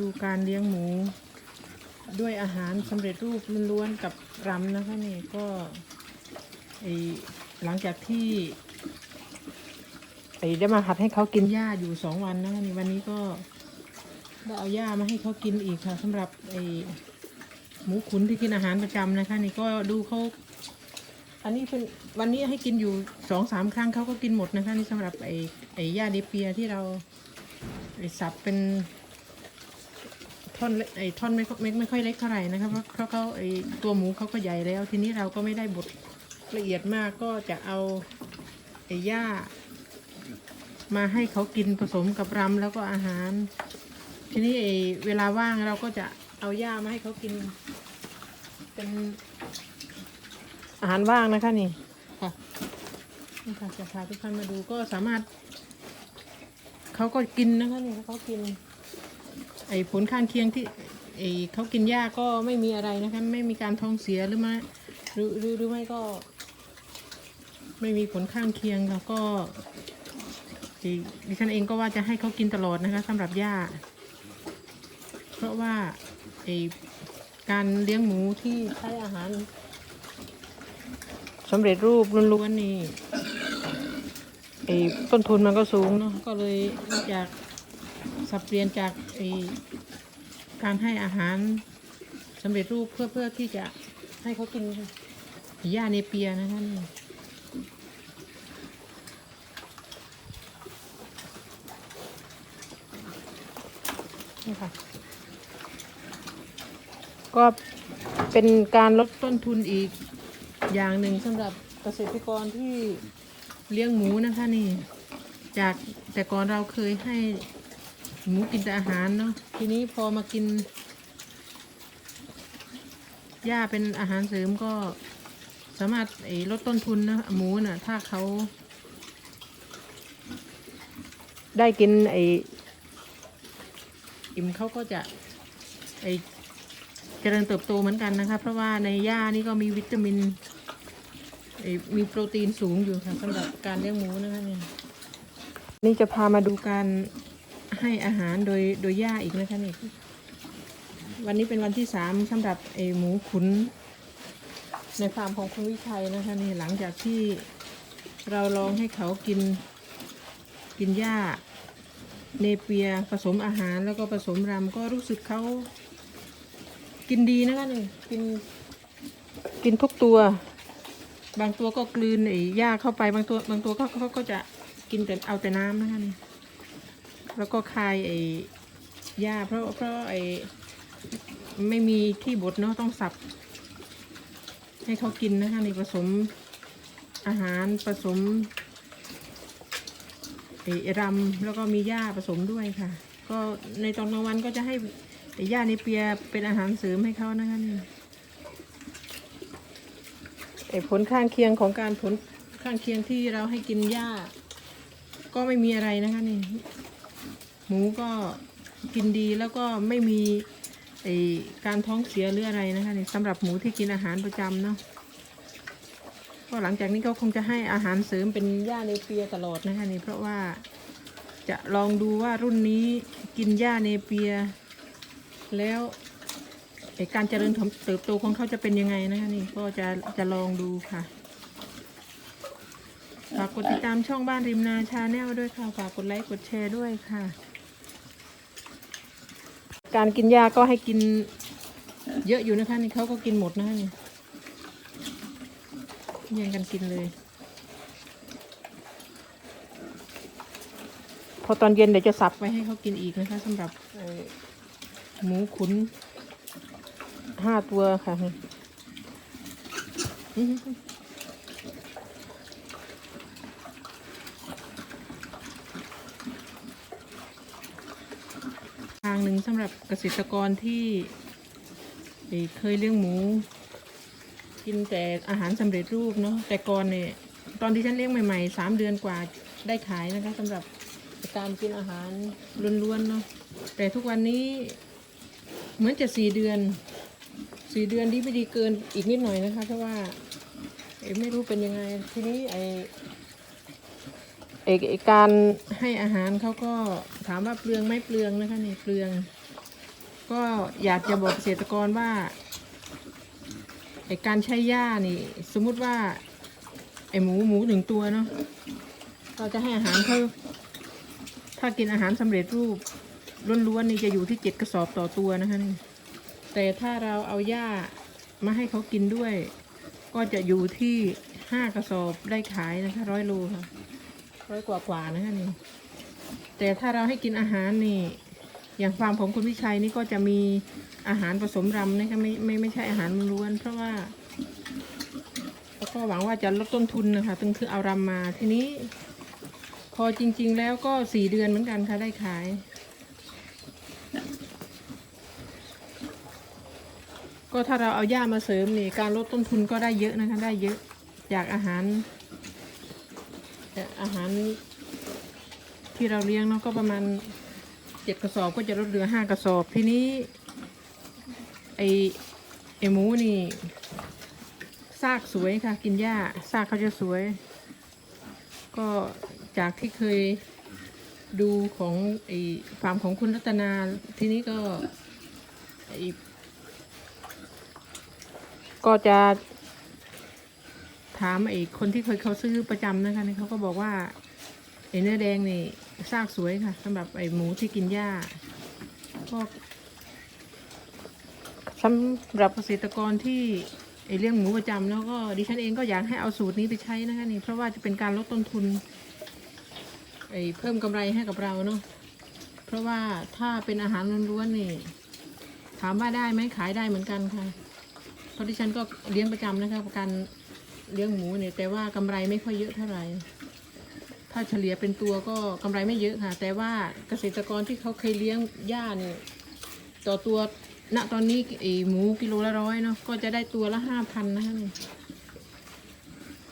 ดูการเลี้ยงหมู ด้วยอาหารสำเร็จรูปล้วนๆกับรำนะคะนี่ก็ไอหลังจากที่ไอได้มาหัดให้เขากินหญ้าอยู่สองวันนะคะนี่วันนี้ก็ได้เอาหญ้ามาให้เขากินอีกค่ะสำหรับไอหมูขุนที่กินอาหารประจำนะคะ นี่ก็ดูเขาอันนี้เป็นวันนี้ให้กินอยู่สองสามครั้งเขาก็กินหมดนะคะนี่สำหรับไอไอหญ้าเดเปียที่เราไอสับเป็น ท่อนเล็กไอ้ท่อนไม่ค่อยไม่ไม่ค่อยเล็กเท่าไหร่นะครับเพราะเพราะเขาไอ้ตัวหมูเขาก็ใหญ่แล้ว ทีนี้เราก็ไม่ได้บดละเอียดมากก็จะเอาไอ้หญ้า มาให้เขากินผสมกับรำแล้วก็อาหาร ทีนี้ไอ้เวลาว่างเราก็จะเอาหญ้ามาให้เขากิน เป็นอาหารว่างนะคะนี่ค่ะนี่ค่ะจะพาทุกท่านมาดูก็สามารถเขาก็กินนะคะนี่เขากิน ไอ้ผลข้างเคียงที่ไอ้เขากินหญ้าก็ไม่มีอะไรนะคะ ไม่มีการท้องเสียหรือไม่หรือหรือหรือไม่ก็ ไม่มีผลข้างเคียงแล้วก็ดิฉันเองก็ว่าจะให้เขากินตลอดนะคะสำหรับหญ้า เพราะว่าไอ้การเลี้ยงหมูที่ใช้อาหารสำเร็จรูปล้วนๆนี่ไอ้ต้นทุนมันก็สูงเนาะก็เลยอกจาก สับเปลี่ยนจากการให้อาหารสำเร็จรูปเพื่อเพื่อที่จะให้เขากินหญ้าเนเปียนะคะนี่นี่ค่ะ ก็เป็นการลดต้นทุนอีกอย่างหนึ่งสำหรับเกษตรกรที่เลี้ยงหมูนะคะนี่ จากแต่ก่อนเราเคยให้ หมูกินแต่อาหารเนาะทีนี้พอมากินหญ้าเป็นอาหารเสริมก็สามารถไอ้ลดต้นทุนนะหมูน่ะ ถ้าเขา ได้กินไอ้อิ่มเขาก็จะไอ้เจริญเติบโตเหมือนกันนะคะ เพราะว่าในหญ้านี่ก็มีวิตามินไอ้มีโปรตีนสูงอยู่ค่ะสำหรับการเลี้ยงหมูนะคะเนี่ยนี่จะพามาดูการ ให้อาหารโดยโดยหญ้าอีกนะคะนี่วันนี้เป็นวันที่สามสำหรับไอหมูขุน ในฟาร์มของคุณวิชัยนะคะนี่หลังจากที่เราลองให้เขากินกินหญ้าเนเปียผสมอาหารแล้วก็ผสมรำก็รู้สึกเขากินดีนะคะนี่กินกินทุกตัว บางตัวก็กลืนไอ้หญ้าเข้าไปบางตัวบางตัวก็เขาก็จะกินแต่เอาแต่น้ำนะคะนี่ แล้วก็คายไอ้หญ้าเพราะเพราะไอ้ไม่มีที่บดเนาะต้องสับ ให้เขากินนะคะในผสมอาหารผสมไอ้รำแล้วก็มีหญ้าผสมด้วยค่ะ ก็ในตอนกลางวันก็จะให้ไอ้หญ้าในเปียเป็นอาหารเสริมให้เขานะคะนี่ไอ้ผลข้างเคียงของการผลข้างเคียงที่เราให้กินหญ้า ก็ไม่มีอะไรนะคะนี่ หมูก็กินดีแล้วก็ไม่มีการท้องเสียหรืออะไรนะคะนี่สำหรับหมูที่กินอาหารประจำเนาะก็หลังจากนี้ก็คงจะให้อาหารเสริมเป็นหญ้าเนเปียตลอดนะคะนี่เพราะว่าจะลองดูว่ารุ่นนี้กินหญ้าเนเปีย แล้วการเจริญเติบโตของเขาจะเป็นยังไงนะคะนี่ก็จะจะลองดูค่ะฝากกดติดตามช่องบ้านริมนาชาแนลด้วยค่ะฝากกดไลค์กดแชร์ด้วยค่ะ การกินยาก็ให้กินเยอะอยู่นะคะนี่เขาก็กินหมดนะคะนี่ย่งกันกินเลย พอตอนเย็นเดี๋ยวจะสับไว้ให้เขากินอีกนะคะสำหรับหมูขุนห้าตัวค่ะ หือทางหนึ่งสำหรับเกษตรกรที่เคยเลี้ยงหมู กินแต่อาหารสำเร็จรูปเนาะแต่ก่อนเนี่ยตอนที่ฉันเลี้ยงใหม่ๆสามเดือนกว่าได้ขายนะคะสำหรับการกินอาหารล้วนๆเนาะแต่ทุกวันนี้เหมือนจะสี่เดือนสี่เดือนที่ไม่ดีเกินอีกนิดหน่อยนะคะเพราะว่าไม่รู้เป็นยังไงทีนี้ไอ กเอกการให้อาหารเขาก็ถามว่าเปลืองไม่เปลืองนะคะนี่เปลือง ก็อยากจะบอกเกษตรกรว่าไอการใช้หญ้านี่ สมมุติว่า ไอหมูหมูหนึ่งตัวเนาะเราจะให้อาหารเขาถ้ากินอาหารสำเร็จรูปล้วนๆนี่จะอยู่ที่เจ็ดกระสอบต่อตัวนะคะนี่แต่ถ้าเราเอาหญ้ามาให้เขากินด้วย ก็จะอยู่ที่ห้ากระสอบได้ขายนะคะร้อยโลค่ะ ร้อยกว่ากว่าๆนะคะนี่ แต่ถ้าเราให้กินอาหารนี่ อย่างฟาร์มของคุณวิชัยนี่ก็จะมีอาหารผสมรำนะคะไม่ไม่ไม่ใช่อาหารล้วนเพราะว่าแล้วก็หวังว่าจะลดต้นทุนนะคะตึงคือเอารำมาทีนี้ พอจริง ๆ แล้วก็สี่เดือนเหมือนกันค่ะได้ขายก็ถ้าเราเอาหญ้ามาเสริมนี่การลดต้นทุนก็ได้เยอะนะคะได้เยอะจากอาหาร เอ่ออาหารที่เราเลี้ยงเนาะก็ประมาณเจ็ดกระสอบก็จะลดเหลือห้ากระสอบทีนี้ ไอไอหมูนี่ซากสวยค่ะ กินหญ้าซากเขาจะสวย ก็จากที่เคยดูของไอฟาร์มของคุณรัตนา ทีนี้ก็ไอก็จะ ถามไอ้คนที่เคยเขาซื้อประจำนะคะเขาก็บอกว่าไอเนื้อแดงนี่ซากสวยค่ะสำหรับไอ้หมูที่กินหญ้าก็สำหรับเกษตรกรที่ไอเลี้ยงหมูประจำแล้วก็ดิฉันเองก็อยากให้เอาสูตรนี้ไปใช้นะคะนี่เพราะว่าจะเป็นการลดต้นทุนไอเพิ่มกำไรให้กับเราเนาะเพราะว่าถ้าเป็นอาหารล้วนๆนี่ ถามว่าได้ไหมขายได้เหมือนกันค่ะเพราะดิฉันก็เลี้ยงประจำนะคะประกัน เลี้ยงหมูเนี่ยแต่ว่ากำไรไม่ค่อยเยอะเท่าไหร่ถ้าเฉลี่ยเป็นตัวก็กำไรไม่เยอะค่ะ แต่ว่าเกษตรกรที่เขาเคยเลี้ยงหญ้าเนี่ยต่อตัวณตอนนี้ไอหมูกิโลละร้อยเนาะก็จะได้ตัวละห้าพันนะคะนี่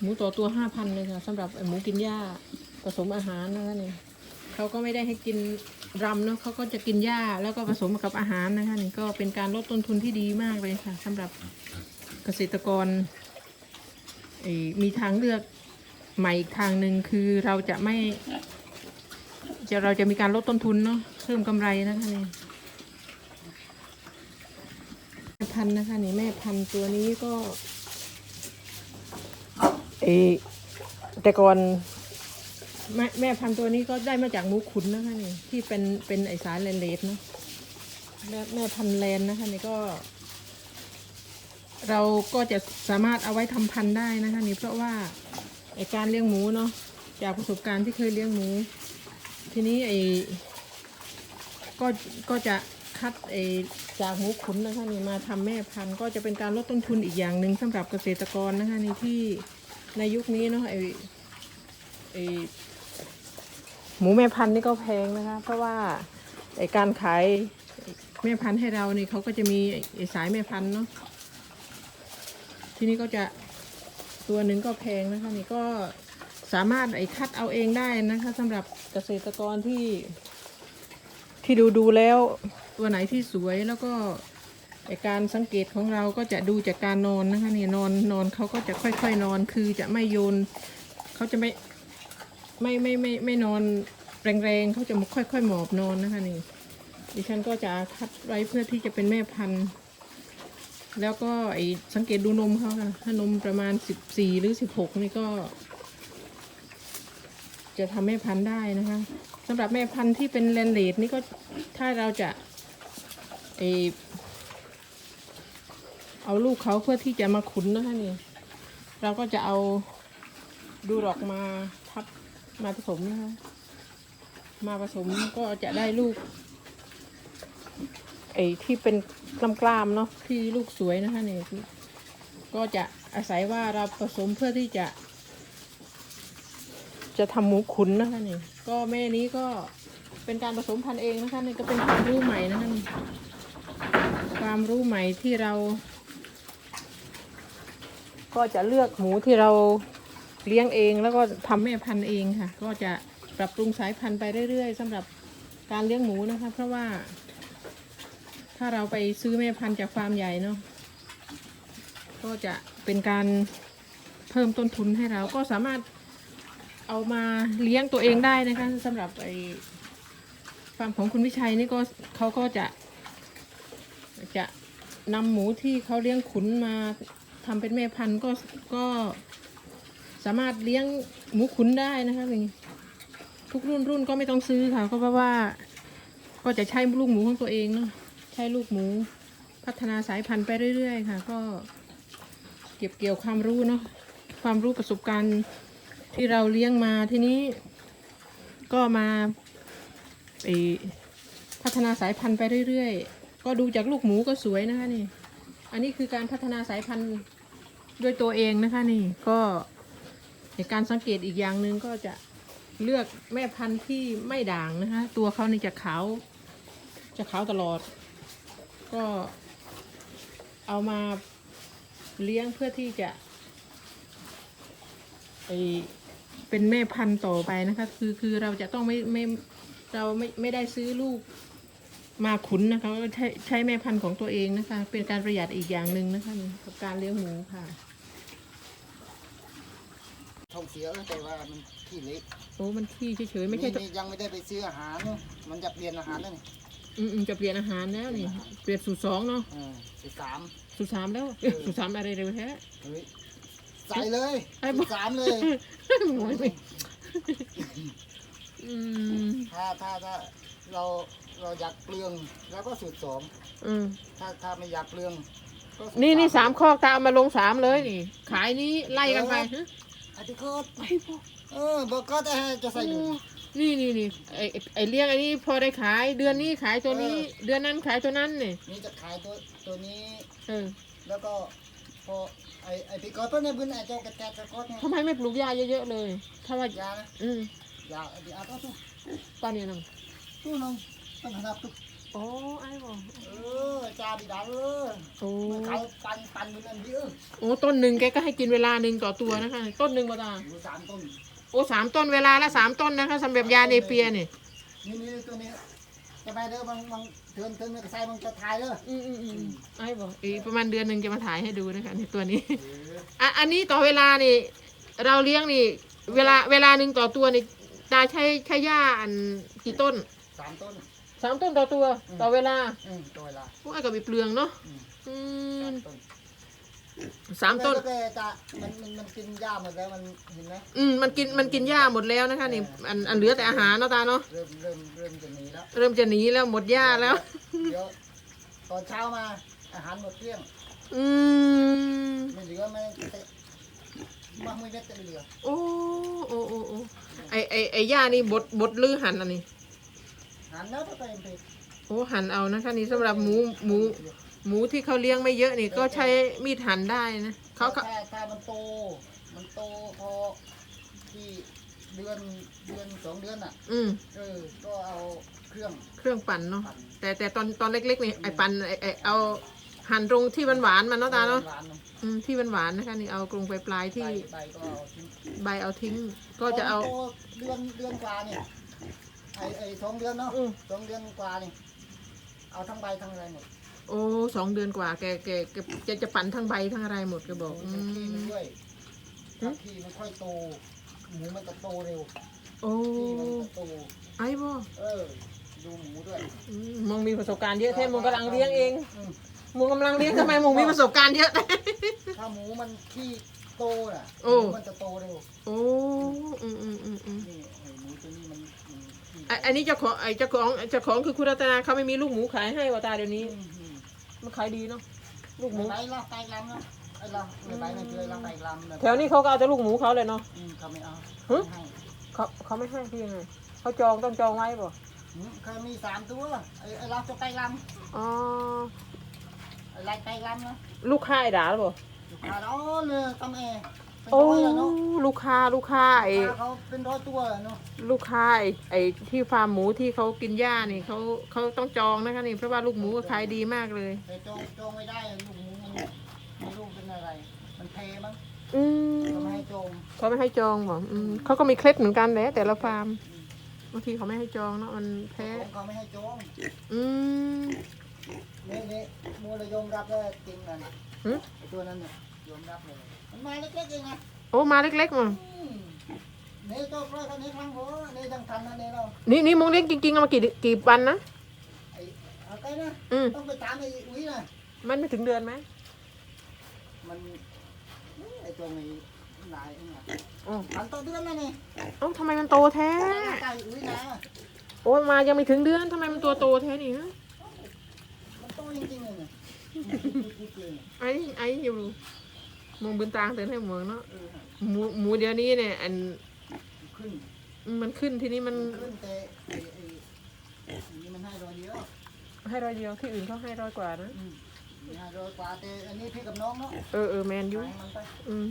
หมูต่อตัวห้าพันเลยค่ะสำหรับหมูกินหญ้าผสมอาหารนะคะเนี่ยเขาก็ไม่ได้ให้กินรำเนาะเขาก็จะกินหญ้าแล้วก็ผสมกับอาหารนะคะนี่ก็เป็นการลดต้นทุนที่ดีมากเลยค่ะสำหรับเกษตรกร มีทางเลือกใหม่อีกทางหนึ่งคือเราจะไม่ จะเราจะมีการลดต้นทุนเนาะเพิ่มกำไรนะคะนี่แม่พันนะคะนี่แม่พันตัวนี้ก็เออแต่ก่อนแม่แม่พันตัวนี้ก็ได้มาจากมูขุนนะคะนี่ที่เป็นเป็นไอสารเลนเลดเนาะแม่แม่พันแลนนะคะนี่ก็ เราก็จะสามารถเอาไว้ทำพันธุ์ได้นะคะนี่เพราะว่าไอการเลี้ยงหมูเนาะจากประสบการณ์ที่เคยเลี้ยงหมู ทีนี้ไอก็ก็จะคัดไอจากหมูขุนนะคะนี่มาทำแม่พันธุ์ก็จะเป็นการลดต้นทุนอีกอย่างหนึ่งสำหรับเกษตรกรนะคะนี่ที่ในยุคนี้เนาะไอไอหมูแม่พันธุ์นี่ก็แพงนะคะ เพราะว่าไอการขายแม่พันธุ์ให้เราเนี่ยเขาก็จะมีไอสายแม่พันธุ์เนาะ ทีนี้ก็จะตัวหนึ่งก็แพงนะคะนี่ก็สามารถไอ้คัดเอาเองได้นะคะสำหรับเกษตรกรที่ที่ดูดูแล้วตัวไหนที่สวยแล้วก็ไอการสังเกตของเราก็จะดูจากการนอนนะคะนี่นอนนอนเขาก็จะค่อยๆนอนคือจะไม่โยนเขาจะไม่ไม่ไม่ไม่ไม่นอนแรงๆเขาจะค่อยๆหมอบนอนนะคะนี่ดิฉันก็จะคัดไว้เพื่อที่จะเป็นแม่พันธุ์ แล้วก็ไอสังเกตดูนมเขาค่ะ ถ้านมประมาณสิบสี่หรือสิบหกนี่ก็ จะทำแม่พันธุ์ได้นะคะสำหรับแม่พันธุ์ที่เป็นแลนเลดนี่ก็ถ้าเราจะไอเอาลูกเขาเพื่อที่จะมาขุนนะคะนี่เราก็จะเอาดูดอกมาทับมาผสมนะคะมาผสมก็จะได้ลูก ไอ้ที่เป็นกล้ามๆเนาะที่ลูกสวยนะคะเนี่ยก็จะอาศัยว่าเราผสมเพื่อที่จะ จะทำหมูขุนนะคะนี่ก็แม่นี้ก็เป็นการผสมพันธุ์เองนะคะนี่ก็เป็นความรู้ใหม่นะคะนี่ความรู้ใหม่ที่เรา ก็จะเลือกหมูที่เราเลี้ยงเองแล้วก็ทำแม่พันธุ์เองค่ะ ก็จะปรับปรุงสายพันธุ์ไปเรื่อยๆสำหรับการเลี้ยงหมูนะคะ เพราะว่า ถ้าเราไปซื้อแม่พันธุ์จากฟาร์มใหญ่เนาะก็จะเป็นการเพิ่มต้นทุนให้เราก็สามารถเอามาเลี้ยงตัวเองได้นะคะสำหรับไอ้ฟาร์มของคุณวิชัยนี่ก็เขาก็จะ จะนำหมูที่เขาเลี้ยงขุนมาทำเป็นแม่พันธุ์ก็ก็สามารถเลี้ยงหมูขุนได้นะคะอย่างนี้ทุกรุ่นรุ่นก็ไม่ต้องซื้อค่ะก็เพราะว่าก็จะใช้ลูกหมูของตัวเองเนาะ ใช้ลูกหมูพัฒนาสายพันธุ์ไปเรื่อย ๆ ค่ะ ก็เก็บเกี่ยวความรู้เนาะความรู้ประสบการณ์ที่เราเลี้ยงมาทีนี้ ก็มาไอพัฒนาสายพันธุ์ไปเรื่อย ๆ ก็ดูจากลูกหมูก็สวยนะคะนี่ อันนี้คือการพัฒนาสายพันธุ์ด้วยตัวเองนะคะนี่ก็การสังเกตอีกอย่างหนึ่งก็จะเลือกแม่พันธุ์ที่ไม่ด่างนะคะ ตัวเขานี่จะขาว จะขาวตลอด ก็เอามาเลี้ยงเพื่อที่จะไอเป็นแม่พันธุ์ต่อไปนะคะ คือคือเราจะต้องไม่ไม่เราไม่ไม่ได้ซื้อลูกมาขุนนะคะก็ใช้ใช้แม่พันธุ์ของตัวเองนะคะ เป็นการประหยัดอีกอย่างหนึ่งนะคะนี่กับการเลี้ยงหมูค่ะท้องเสียแต่ว่ามันขี้เล็กโอ้มันขี้เฉยๆไม่ใช่ นี่นี่ยังไม่ได้ไปซื้ออาหารเนอะมันจะเปลี่ยนอาหารแล้วนี่ อืมอืมจะเปลี่ยนอาหารแล้วนี่ เปลี่ยนสูตรสองเนาะเออสิบสาม สูตรสามแล้วเอ๊ะสูตรสามอะไรเร็วแท้ เฮ้ยใส่เลยไอ้สิบอกบสามเลยหมูไม่อืมถ้าถ้าถ้าเราเราอยากเปลืองแล้วก็สูตรสองอืมถ้าถ้าไม่อยากเปลืองก็สูตรนี่นี่สามข้อตามมาลงสามเลยนี่ ขายนี้ไล่กันไปฮะอาทิตย์ก็ไอ้พวกเออบอกก็จะให้จะใส่ดูนี่ นี่นี่ไอไอ้ไอเลี้ยงไอ้นี่พอได้ขายเดือนนี้ขายตัวนี้ เดือนนั้นขายตัวนั้นเนี่ยนี่จะขายตัวตัวนี้ เออแล้วก็พอไอไอพี่ก็ต้นในบุญไอเจ้ากระแจกระกดเนี่ยทำไมไม่ปลูกหญ้าเยอะๆเลยถ้าว่ายานะอืมยาเดี๋ยวเอาตัวตู้ป้าเนี่ยนังตู้นึงต้องหันตัวโอ้ไอ้บอกเออจ้าบิดาเออโอ้มันเขาปันปันอยู่นั่นเยอะโอ้ต้นหนึ่งแกก็ให้กินเวลาหนึ่งต่อตัวนะคะ ต้นหนึ่งมาตาอยู่สามต้นโอ้สามต้นเวลาละสามต้นนะคะสำหรับยาเนเปียเนี่ยนี่นี่ตัวนี้จะไปเด้อบางบางเทินเทินกระใส่บางจะถ่ายเด้ออืมอืมอืมไอ้บอกอีกประมาณเดือนหนึ่งจะมาถ่ายให้ดูนะคะในตัวนี้อะอันนี้ต่อเวลานี่ เราเลี้ยงนี่ เวลาเวลาหนึ่งต่อตัวนี่ตาใช้ใช้หญ้าอันกี่ต้นสามต้นสามต้นต่อตัว ต่อเวลาอืมตัวเวลาพวกไอ้กับมีเปลืองเนาะอืมอืสามมต้น สามต้น แต่จะมันมันมันกินหญ้าหมดแล้วมันเห็นไหมอืมมันกินมันกินหญ้าหมดแล้วนะคะนี่อันอันเหลือแต่อาหารเนาะตาเนาะเริ่มเริ่มเริ่มจะหนีแล้วเริ่มจะหนีแล้วหมดหญ้าแล้ว เดี๋ยวตอนเช้ามาอาหารหมดเกลี้ยงอืมไม่เหลือไม่แต่มาไม่ได้แต่เหลือโอ้โอ้โอ้โอ้ไอไอไอหญ้านี่บดบดลือหั่นอันนี้ หันแล้วก็เป็นไปโอ้หั่นเอานะคะนี่สำหรับหมูหมู หมูที่เขาเลี้ยงไม่เยอะนี่ก็ใช้มีดหั่นได้นะเขาเขาถ้าถ้ามันโต มันโตพอที่เดือนเดือนสองเดือนอะ อืม เออ ก็เอาเครื่องเครื่องปั่นเนาะปั่นแต่แต่ตอนตอนเล็กๆนี่ไอปั่นไอไอเอาหั่นตรงที่มันหวานๆมันเนาะตาเนาะหวานๆอืมที่มันหวานๆนะคะนี่เอาตรงไปปลายๆที่ใบใบก็เอาทิ้งใบเอาทิ้ง ก็จะเอาพมันโตเดือนเดือนกว่าเนี่ยไอไอสองเดือนเนาะอืมสองเดือนกว่านี่เอาทั้งใบทั้งอะไรหมด โอ้สองเดือนกว่า แกแกแกจะจะปั่นทั้งใบทั้งอะไรหมดแกบอกอืจะขี้มันมด้วยอืถ้ามขี้มันค่อยโตหมูมันจะโตเร็วโอ้ขี้มันจะโต ไอ้บ่เออ ดูหมูด้วยอืมมึงมีประสบการณ์เยอะแท้มึงกำลังเลี้ยงเองอืมมึงกำลังเลี้ยงทำไมมึงมีประสบการณ์เยอะถ้าหมูมันขี้โตน่ะโอ้หมูมันจะโตเร็วโอ้อืมอืมอืมอืมนี่ไอ้หมูตัวนี้มันมันขี้ไอ้อันนี้เจ้าของไอ้เจ้าของเจ้าของคือคุณรัตนาเขาไม่มีลูกหมูขายให้ว่าตาเดี๋ยวนี้ อืมอื มันขายดีเนาะลูกหมู ไปละไปลำเนาะไอ้ละไม่ไปไม่เคยละไปลำแถวนี้เขาก็เอาแต่ลูกหมูเขาเลยเนาะ อืมเขาไม่เอาฮะไม่ให้เขาเขาไม่ให้พี่ยังไงเขาจองต้องจองไว้ป่ะอืมเคยมีสามตัวไอ้ไอ้เราจะไปลอ๋อำไอ้ไรไปลำนะลูกค้าไอ้ด่าหรือเปล่า ลูกค้าอ๋อเลยตำเอ เป็นโอ้ร้อยอะเนาะลูกค้าลูกค้าไอ้ลูกค้าเขาเป็นร้อยตัวอะเนาะลูกค้าไอ้ไอ้ที่ฟาร์มหมูที่เขากินหญ้านี่เขาเขาต้องจองนะคะนี่เพราะว่าลูกหมูก็ขายดีมากเลย แต่จองจองไม่ได้อะลูกหมูมันมันลูกเป็นอะไร มันเพมั้งอืมเขาไม่ให้จองเขาไม่ให้จองบอกอืมเขาก็มีเคล็ดเหมือนกันแหละแต่ละฟาร์มบางทีเขาไม่ให้จองเนาะมันแพ้เขาไม่ให้จองอืม นี่นี่มูเลยยอมรับเลยจริงนั่นหึไอ้ตัวนั้นเนี่ยยอมรับเลย มันมาเล็กๆเองนะโอ้มาเล็กๆมาอืมนี่เจ้าปล่อยคนนี้ครั้งหัวนี่ยังทันนะนี่เรานี่นี่มงเลี้ยงจริงๆเอามากี่กี่วันนะไอ้เขาไปนะอืมต้องไปตามไอ้อุ้ยนะมันไม่ถึงเดือนไหมมันไอ้ตรงไอ้นายนี่นะอ๋อมันต่อเดือนแล้วนี่เอ้าทำไมมันโตแท้ไก่อุ้ยนะโอ้ยมายังไม่ถึงเดือนทำไมมันตัวโตแท้นี่ฮะมันโตจริงๆเลยเนี่ยพูดจริงไอ้ไอ้อยู่ เมองบืนตางเตือนให้เมืองเนาะเออหมูหมูเดี๋ยวนี้เนี่ย อันขึ้นมันขึ้นทีนี้มันขึ้นแต่ไอ้ไอ้ไอ้นี่มันให้ร้อยเดียวให้ร้อยเดียวที่อื่นเขาให้ร้อยกว่านะอืมมีให้ร้อยกว่าแต่อันนี้พี่กับน้องเนาะเออเออแมนอยูให้มันไปอืม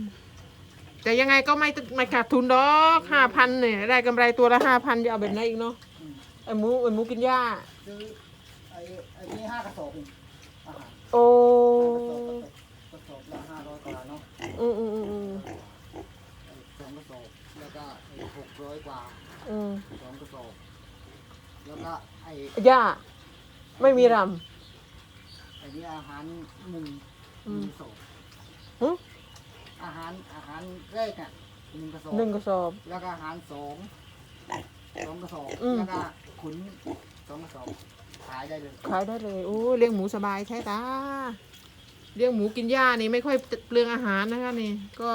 แต่ยังไงก็ไม่ไม่ขาดทุนดอกห้าพันเนี่ยได้กำไรตัวละห้าพันจะเอาแบบไหนอีกเนาะอืมไอหมูไอหมูกินหญ้า ซื้อไอ้ไอ้นี่ห้ากระสอบเองอาหารโอ้กระสอบ อืมอืมอืมอืมไอ้สองกระสอบแล้วก็หกร้อยกว่าอืมสองกระสอบแล้วก็ไอ้หญ้าไม่มีรไอ้นี่อาหารหนึ่งอืมหนึ่งกระสอบหึ อาหารอาหารแรกอะหนึ่งกระสอบหนึ่งกระสอบ แล้วก็อาหารสองสองกระสอบอืม แล้วก็ขุนสองกระสอบขายได้เลยขายได้เลยโอ้เลี้ยงหมูสบายใช่ตา เลี้ยงหมูกินหญ้านี่ไม่ค่อยเปลืองอาหารนะคะนี่ ก็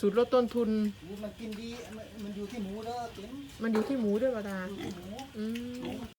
สูตรลดต้นทุนอู้มันกินดีมันมันอยู่ที่หมูเด้อติ๋มมันอยู่ที่หมูด้วยป่ะตาอยู่ที่หมูอืหมูมมัน